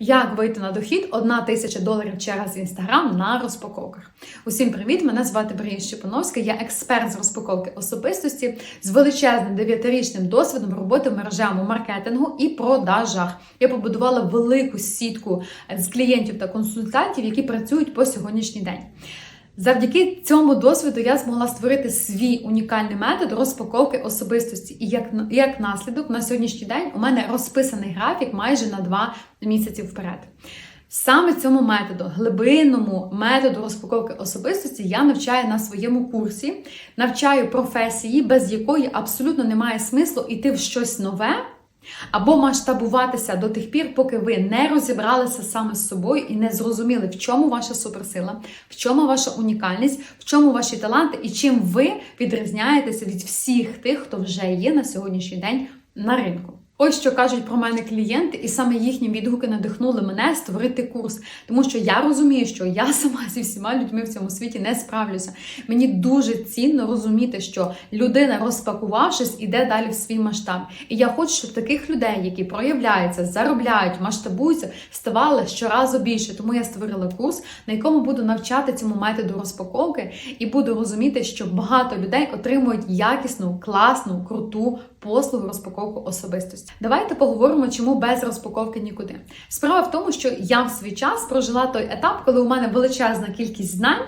Як вийти на дохід 1 тисяча доларів через інстаграм на розпаковках? Усім привіт! Мене звати Брія Щепановська, я експерт з розпаковки особистості з величезним дев'ятирічним досвідом роботи в мережевому маркетингу і продажах. Я побудувала велику сітку з клієнтів та консультантів, які працюють по сьогоднішній день. Завдяки цьому досвіду я змогла створити свій унікальний метод розпаковки особистості. І як як наслідок на сьогоднішній день у мене розписаний графік майже на два місяці вперед. Саме цьому методу, глибинному методу розпаковки особистості, я навчаю на своєму курсі, навчаю професії, без якої абсолютно немає смислу йти в щось нове. Або масштабуватися до тих пір, поки ви не розібралися саме з собою і не зрозуміли, в чому ваша суперсила, в чому ваша унікальність, в чому ваші таланти і чим ви відрізняєтеся від всіх тих, хто вже є на сьогоднішній день на ринку. Ось що кажуть про мене клієнти, і саме їхні відгуки надихнули мене створити курс, тому що я розумію, що я сама зі всіма людьми в цьому світі не справлюся. Мені дуже цінно розуміти, що людина, розпакувавшись, іде далі в свій масштаб. І я хочу, щоб таких людей, які проявляються, заробляють, масштабуються, ставало щоразу більше. Тому я створила курс, на якому буду навчати цьому методу розпаковки, і буду розуміти, що багато людей отримують якісну, класну, круту послугу розпаковку особистості. Давайте поговоримо, чому без розпаковки нікуди. Справа в тому, що я в свій час прожила той етап, коли у мене величезна кількість знань,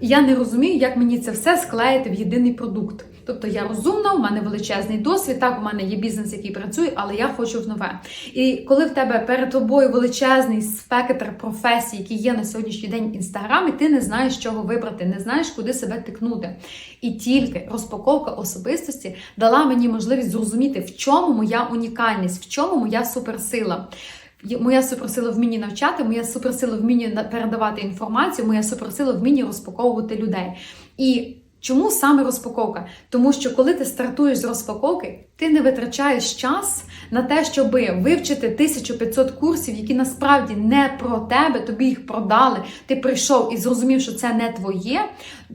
і я не розумію, як мені це все склеїти в єдиний продукт. Тобто я розумна, у мене величезний досвід, так у мене є бізнес, який працює, але я хочу в нове. І коли в тебе перед тобою величезний спектр професій, які є на сьогоднішній день в інстаграмі, ти не знаєш, чого вибрати, не знаєш, куди себе тикнути. І тільки розпаковка особистості дала мені можливість зрозуміти, в чому моя унікальність, в чому моя суперсила. Моя суперсила вмінні навчати, моя суперсила вмінні передавати інформацію, моя суперсила вмінні розпаковувати людей. І Чому саме розпаковка? Тому що коли ти стартуєш з розпаковки, ти не витрачаєш час на те, щоб вивчити 1500 курсів, які насправді не про тебе, тобі їх продали. Ти прийшов і зрозумів, що це не твоє.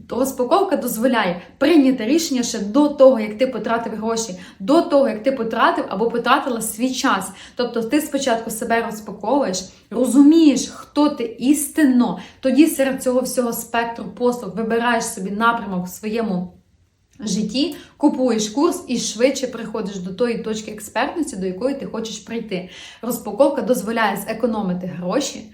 Розпаковка дозволяє прийняти рішення ще до того, як ти потратив гроші, до того, як ти потратив або потратила свій час. Тобто ти спочатку себе розпаковуєш, розумієш, хто ти істинно, тоді серед цього всього спектру послуг вибираєш собі напрямок в своєму житті, купуєш курс і швидше приходиш до тої точки експертності, до якої ти хочеш прийти. Розпаковка дозволяє зекономити гроші,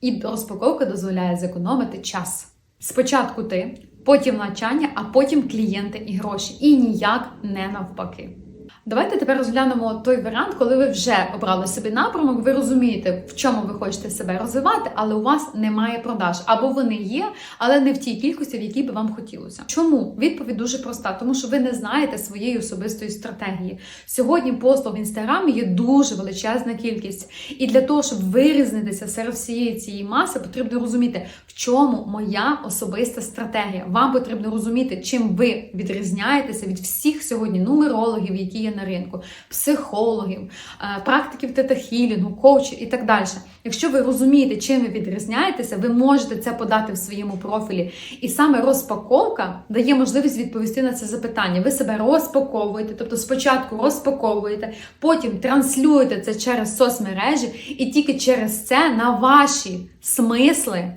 і розпаковка дозволяє зекономити час. Спочатку ти, потім навчання, а потім клієнти і гроші. І ніяк не навпаки. Давайте тепер розглянемо той варіант, коли ви вже обрали собі напрямок, ви розумієте, в чому ви хочете себе розвивати, але у вас немає продаж. Або вони є, але не в тій кількості, в якій би вам хотілося. Чому? Відповідь дуже проста, тому що ви не знаєте своєї особистої стратегії. Сьогодні послуг в інстаграмі є дуже величезна кількість. І для того, щоб вирізнитися серед всієї цієї маси, потрібно розуміти, в чому моя особиста стратегія. Вам потрібно розуміти, чим ви відрізняєтеся від всіх сьогодні нумерологів, які є на ринку, психологів, е, практиків тета-хілінгу, коучів і так далі. Якщо ви розумієте, чим ви відрізняєтеся, ви можете це подати в своєму профілі. І саме розпаковка дає можливість відповісти на це запитання. Ви себе розпаковуєте, тобто спочатку розпаковуєте, потім транслюєте це через соцмережі, і тільки через це на ваші смисли.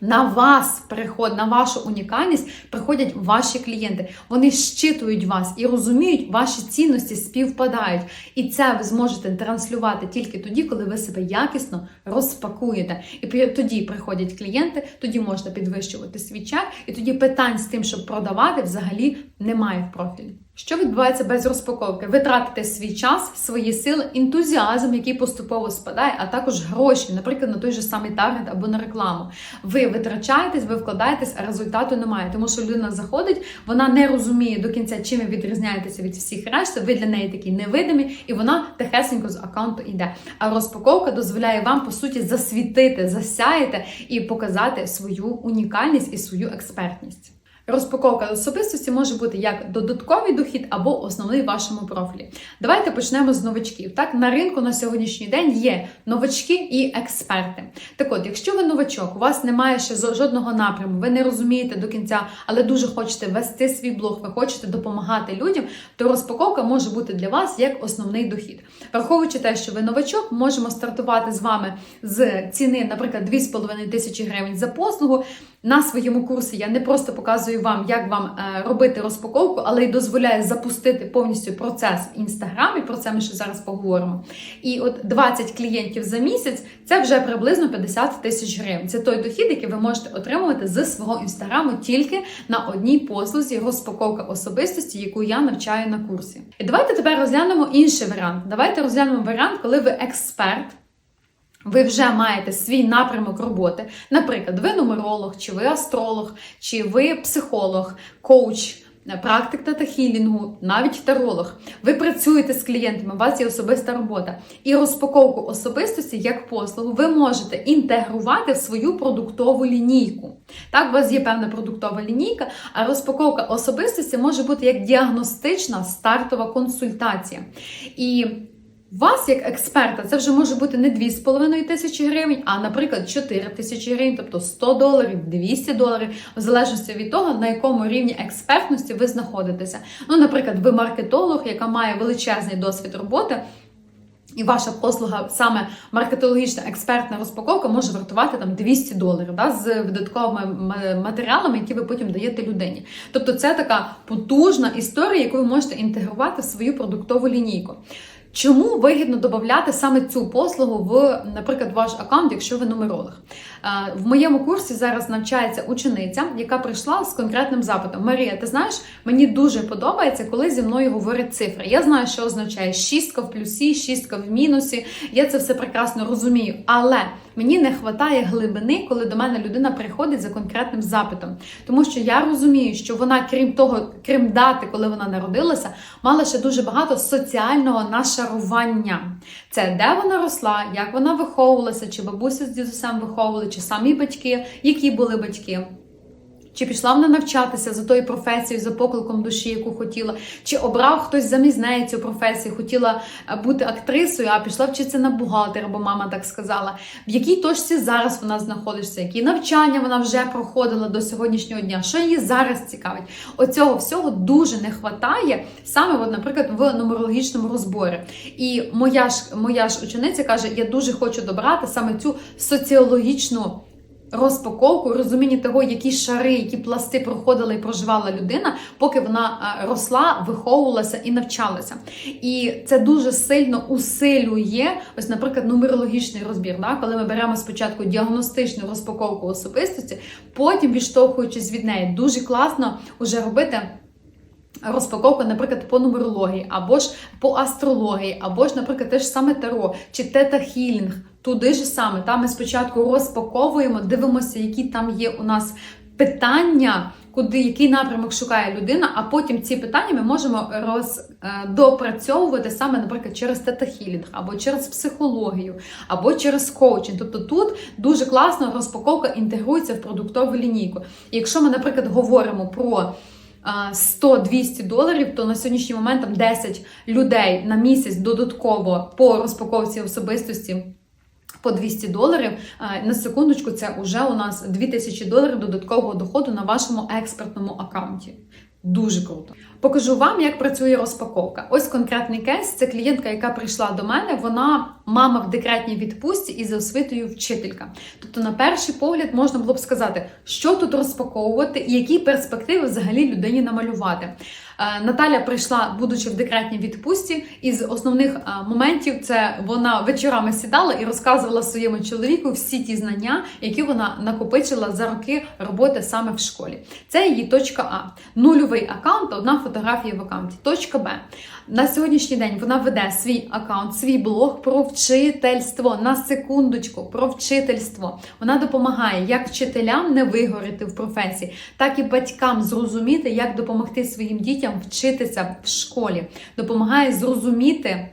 На вас приход, на вашу унікальність приходять ваші клієнти. Вони щитують вас і розуміють, ваші цінності співпадають. І це ви зможете транслювати тільки тоді, коли ви себе якісно розпакуєте. І тоді приходять клієнти, тоді можна підвищувати свій чек, і тоді питань з тим, щоб продавати, взагалі немає в профілі. Що відбувається без розпаковки? Ви тратите свій час, свої сили, ентузіазм, який поступово спадає, а також гроші, наприклад, на той же самий таргет або на рекламу. Ви витрачаєтесь, ви вкладаєтесь, а результату немає. Тому що людина заходить, вона не розуміє до кінця, чим ви відрізняєтеся від всіх решти. Ви для неї такі невидимі, і вона тихесенько з аккаунту йде. А розпаковка дозволяє вам, по суті, засвітити, засяяти і показати свою унікальність і свою експертність. Розпаковка особистості може бути як додатковий дохід або основний в вашому профілі. Давайте почнемо з новачків. Так, на ринку на сьогоднішній день є новачки і експерти. Так от, якщо ви новачок, у вас немає ще жодного напряму, ви не розумієте до кінця, але дуже хочете вести свій блог, ви хочете допомагати людям, то розпаковка може бути для вас як основний дохід. Враховуючи те, що ви новачок, можемо стартувати з вами з ціни, наприклад, 2,5 тисячі гривень за послугу. На своєму курсі я не просто показую вам, як вам е, робити розпаковку, але й дозволяю запустити повністю процес в інстаграмі. Про це ми ще зараз поговоримо. І от 20 клієнтів за місяць це вже приблизно 50 тисяч гривень. Це той дохід, який ви можете отримувати з свого інстаграму тільки на одній послузі розпаковка особистості, яку я навчаю на курсі. І давайте тепер розглянемо інший варіант. Давайте розглянемо варіант, коли ви експерт. Ви вже маєте свій напрямок роботи. Наприклад, ви нумеролог, чи ви астролог, чи ви психолог, коуч, практик та хілінгу, навіть таролог. Ви працюєте з клієнтами, у вас є особиста робота. І розпаковку особистості як послугу ви можете інтегрувати в свою продуктову лінійку. Так, у вас є певна продуктова лінійка, а розпаковка особистості може бути як діагностична стартова консультація. І вас, як експерта, це вже може бути не 2,5 тисячі гривень, а, наприклад, 4 тисячі гривень, тобто 100 доларів, 200 доларів, в залежності від того, на якому рівні експертності ви знаходитеся. Ну, наприклад, ви маркетолог, яка має величезний досвід роботи. І ваша послуга, саме маркетологічна експертна розпаковка, може вартувати там 200 доларів да, з видатковими матеріалами, які ви потім даєте людині. Тобто це така потужна історія, яку ви можете інтегрувати в свою продуктову лінійку. Чому вигідно додати саме цю послугу в, наприклад, ваш аккаунт, якщо ви нумеролог? В моєму курсі зараз навчається учениця, яка прийшла з конкретним запитом. Марія, ти знаєш, мені дуже подобається, коли зі мною говорять цифри. Я знаю, що означає шістка в плюсі, шістка в мінусі. Я це все прекрасно розумію. Але мені не вистачає глибини, коли до мене людина приходить за конкретним запитом. Тому що я розумію, що вона, крім того, крім дати, коли вона народилася, мала ще дуже багато соціального нашарування. Це де вона росла, як вона виховувалася, чи бабуся з дідусем виховували, чи самі батьки, які були батьки. Чи пішла вона навчатися за тою професією, за покликом душі, яку хотіла, чи обрав хтось замість неї цю професію, хотіла е, бути актрисою, а пішла вчитися на бухгалтера, бо мама так сказала. В якій точці зараз вона знаходиться, які навчання вона вже проходила до сьогоднішнього дня, що її зараз цікавить? Оцього всього дуже не вистачає саме, от, наприклад, в нумерологічному розборі. І моя ж моя ж учениця каже: Я дуже хочу добрати саме цю соціологічну розпаковку, розуміння того, які шари, які пласти проходила і проживала людина, поки вона е, росла, виховувалася і навчалася. І це дуже сильно усилює, ось, наприклад, нумерологічний розбір. Да? Коли ми беремо спочатку діагностичну розпаковку особистості, потім відштовхуючись від неї, дуже класно вже робити. Розпаковка, наприклад, по нумерології, або ж по астрології, або ж, наприклад, теж саме таро чи тета-хілінг. Туди ж саме, там ми спочатку розпаковуємо, дивимося, які там є у нас питання, куди який напрямок шукає людина, а потім ці питання ми можемо роздопрацьовувати е, саме, наприклад, через тета-хілінг, або через психологію, або через коучинг. Тобто тут дуже класно розпаковка інтегрується в продуктову лінійку. І якщо ми, наприклад, говоримо про 100-200 доларів, то на сьогоднішній момент там 10 людей на місяць додатково по розпаковці особистості. По 200 доларів на секундочку, це вже у нас 2000 доларів додаткового доходу на вашому експертному аккаунті. Дуже круто. Покажу вам, як працює розпаковка. Ось конкретний кейс. Це клієнтка, яка прийшла до мене. Вона мама в декретній відпустці і за освітою вчителька. Тобто, на перший погляд, можна було б сказати, що тут розпаковувати і які перспективи взагалі людині намалювати. Е, Наталя прийшла, будучи в декретній відпустці, із основних е, моментів це вона вечорами сідала і розказувала своєму чоловіку всі ті знання, які вона накопичила за роки роботи саме в школі. Це її точка А. Нульовий аккаунт, одна фотографія в аккаунті. Точка Б. На сьогоднішній день вона веде свій аккаунт, свій блог про вчительство. На секундочку, про вчительство. Вона допомагає як вчителям не вигоріти в професії, так і батькам зрозуміти, як допомогти своїм дітям вчитися в школі. Допомагає зрозуміти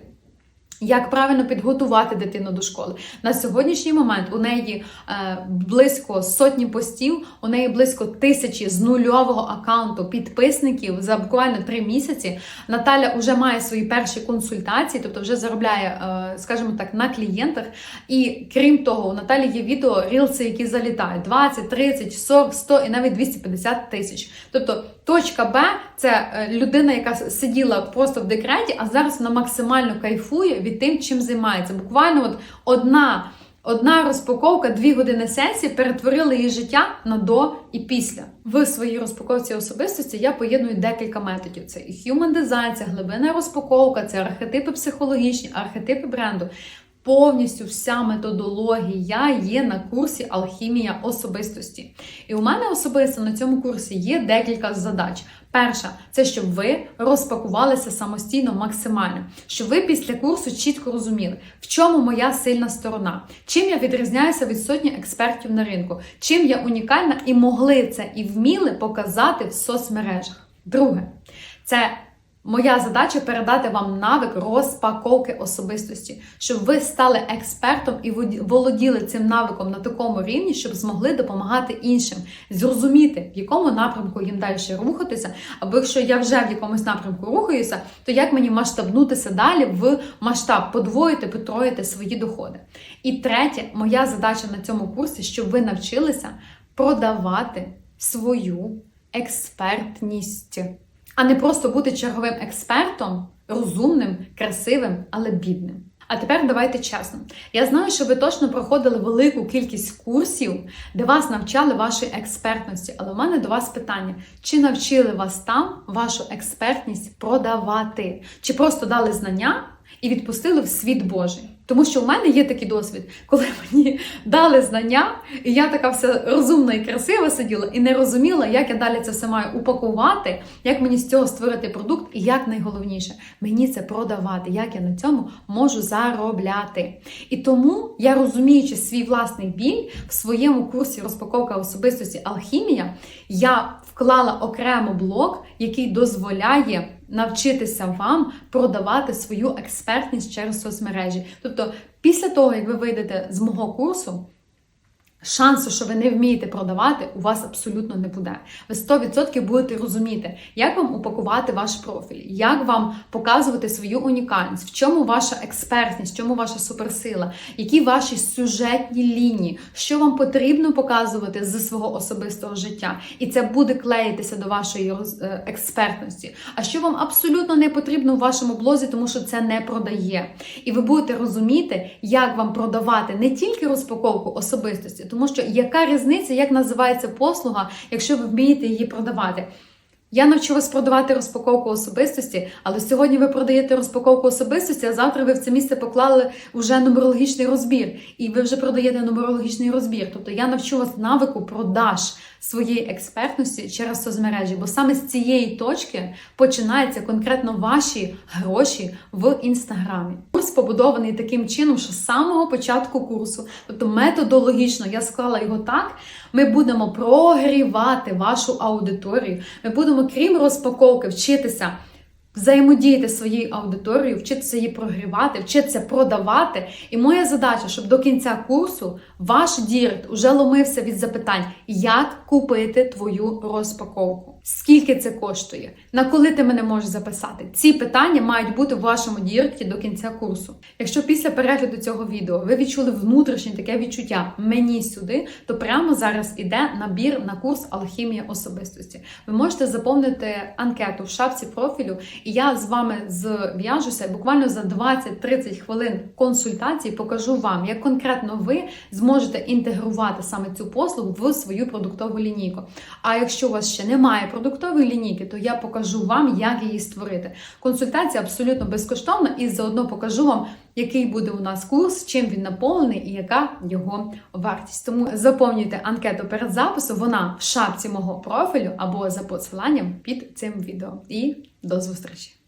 Як правильно підготувати дитину до школи на сьогоднішній момент у неї е, близько сотні постів, у неї близько тисячі з нульового аккаунту підписників за буквально три місяці. Наталя вже має свої перші консультації, тобто вже заробляє, е, скажімо так, на клієнтах. І крім того, у Наталі є відео рілси, які залітають 20, 30, 40, 100 і навіть 250 тисяч. Тобто точка Б це е, людина, яка сиділа просто в декреті, а зараз вона максимально кайфує від тим, чим займається. Буквально от одна. Одна розпаковка, дві години сесії перетворили її життя на до і після. В своїй розпаковці особистості я поєдную декілька методів: це і human design, це глибинна розпаковка, це архетипи психологічні, архетипи бренду. Повністю вся методологія є на курсі Алхімія особистості. І у мене особисто на цьому курсі є декілька задач. Перша це щоб ви розпакувалися самостійно максимально, щоб ви після курсу чітко розуміли, в чому моя сильна сторона, чим я відрізняюся від сотні експертів на ринку, чим я унікальна і могли це і вміли показати в соцмережах. Друге, це Моя задача передати вам навик розпаковки особистості, щоб ви стали експертом і володіли цим навиком на такому рівні, щоб змогли допомагати іншим, зрозуміти, в якому напрямку їм далі рухатися. Або якщо я вже в якомусь напрямку рухаюся, то як мені масштабнутися далі в масштаб, подвоїти, потроїти свої доходи. І третє, моя задача на цьому курсі, щоб ви навчилися продавати свою експертність а не просто бути черговим експертом, розумним, красивим, але бідним. А тепер давайте чесно. Я знаю, що ви точно проходили велику кількість курсів, де вас навчали вашої експертності. Але у мене до вас питання: чи навчили вас там вашу експертність продавати? Чи просто дали знання і відпустили в світ Божий? Тому що у мене є такий досвід, коли мені дали знання, і я така вся розумна і красива сиділа, і не розуміла, як я далі це все маю упакувати, як мені з цього створити продукт, і як найголовніше мені це продавати, як я на цьому можу заробляти. І тому я розуміючи свій власний біль в своєму курсі розпаковка особистості Алхімія, я вклала окремо блок, який дозволяє навчитися вам продавати свою експертність через соцмережі. Тобто, після того, як ви вийдете з мого курсу, Шансу, що ви не вмієте продавати, у вас абсолютно не буде. Ви 100% будете розуміти, як вам упакувати ваш профіль, як вам показувати свою унікальність, в чому ваша експертність, в чому ваша суперсила, які ваші сюжетні лінії, що вам потрібно показувати з свого особистого життя. І це буде клеїтися до вашої е, експертності. А що вам абсолютно не потрібно в вашому блозі, тому що це не продає. І ви будете розуміти, як вам продавати не тільки розпаковку особистості. Тому що яка різниця, як називається послуга, якщо ви вмієте її продавати? Я навчу вас продавати розпаковку особистості, але сьогодні ви продаєте розпаковку особистості, а завтра ви в це місце поклали вже нумерологічний розбір, і ви вже продаєте нумерологічний розбір. Тобто я навчу вас навику продаж своєї експертності через соцмережі, бо саме з цієї точки починаються конкретно ваші гроші в інстаграмі. Курс побудований таким чином, що з самого початку курсу, тобто методологічно, я склала його так. Ми будемо прогрівати вашу аудиторію. Ми будемо, крім розпаковки, вчитися взаємодіяти своєю аудиторією, вчитися її прогрівати, вчитися продавати. І моя задача, щоб до кінця курсу ваш дірект уже ломився від запитань, як купити твою розпаковку. Скільки це коштує? На коли ти мене можеш записати? Ці питання мають бути в вашому діректі до кінця курсу. Якщо після перегляду цього відео ви відчули внутрішнє таке відчуття мені сюди, то прямо зараз іде набір на курс Алхімія особистості. Ви можете заповнити анкету в шапці профілю, і я з вами зв'яжуся буквально за 20-30 хвилин консультації покажу вам, як конкретно ви зможете інтегрувати саме цю послугу в свою продуктову лінійку. А якщо у вас ще немає продуктової лінійки, то я покажу вам, як її створити. Консультація абсолютно безкоштовна, і заодно покажу вам, який буде у нас курс, чим він наповнений і яка його вартість. Тому заповнюйте анкету перед записом, вона в шапці мого профілю або за посиланням під цим відео. І до зустрічі!